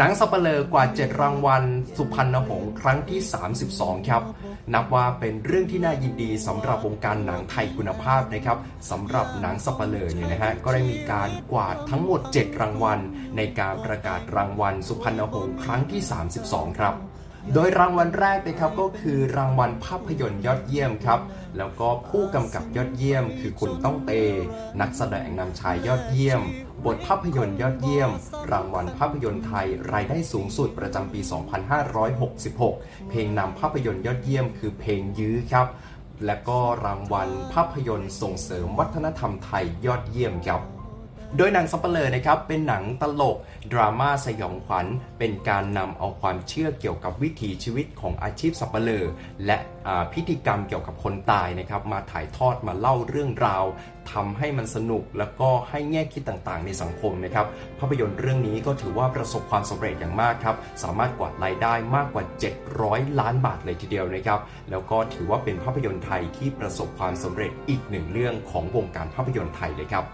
หนังสัปเหร่อกว่า 7 รางวัล สุพรรณหงษ์ครั้งที่ 32 ครับ นับว่าเป็นเรื่องที่น่ายินดีสำหรับวงการหนังไทยคุณภาพนะครับสำหรับหนังสัปเหร่เนี่ยนะฮะก็ได้มีการกวาดทั้งหมด 7 รางวัล ในการประกาศรางวัล สุพรรณหงษ์ครั้งที่ 32 ครับ โดยรางวัลแรกนะครับก็คือรางวัลภาพยนตร์ยอดเยี่ยมครับ แล้วก็ผู้กำกับยอดเยี่ยม คือคุณต้องเต นักแสดงนำชายยอดเยี่ยม บทภาพยนตร์ยอดเยี่ยม รางวัลภาพยนตร์ไทย รายได้สูงสุดประจำปี 2566 เพลงนำภาพยนตร์ยอดเยี่ยม คือเพลงยื้อครับ และก็รางวัลภาพยนตร์ส่งเสริมวัฒนธรรมไทยยอดเยี่ยมครับ โดยหนังสัปเหร่อนะครับเป็นหนังตลก ดราม่าสยองขวัญ เป็นการนำเอาความเชื่อเกี่ยวกับวิถีชีวิตของอาชีพสัปเหร่อและพิธีกรรมเกี่ยวกับคนตายนะครับมาถ่ายทอดมาเล่าเรื่องราวทำให้มันสนุกแล้วก็ให้แง่คิดต่างๆ ในสังคมนะครับภาพยนตร์เรื่องนี้ก็ถือว่าประสบความสำเร็จอย่างมากครับสามารถกวาดรายได้มากกว่า 700 ล้านบาทเลยทีเดียวนะครับแล้วก็ถือว่าเป็นภาพยนตร์ไทยที่ประสบความสำเร็จอีกหนึ่งเรื่องของวงการภาพยนตร์ไทยเลยครับ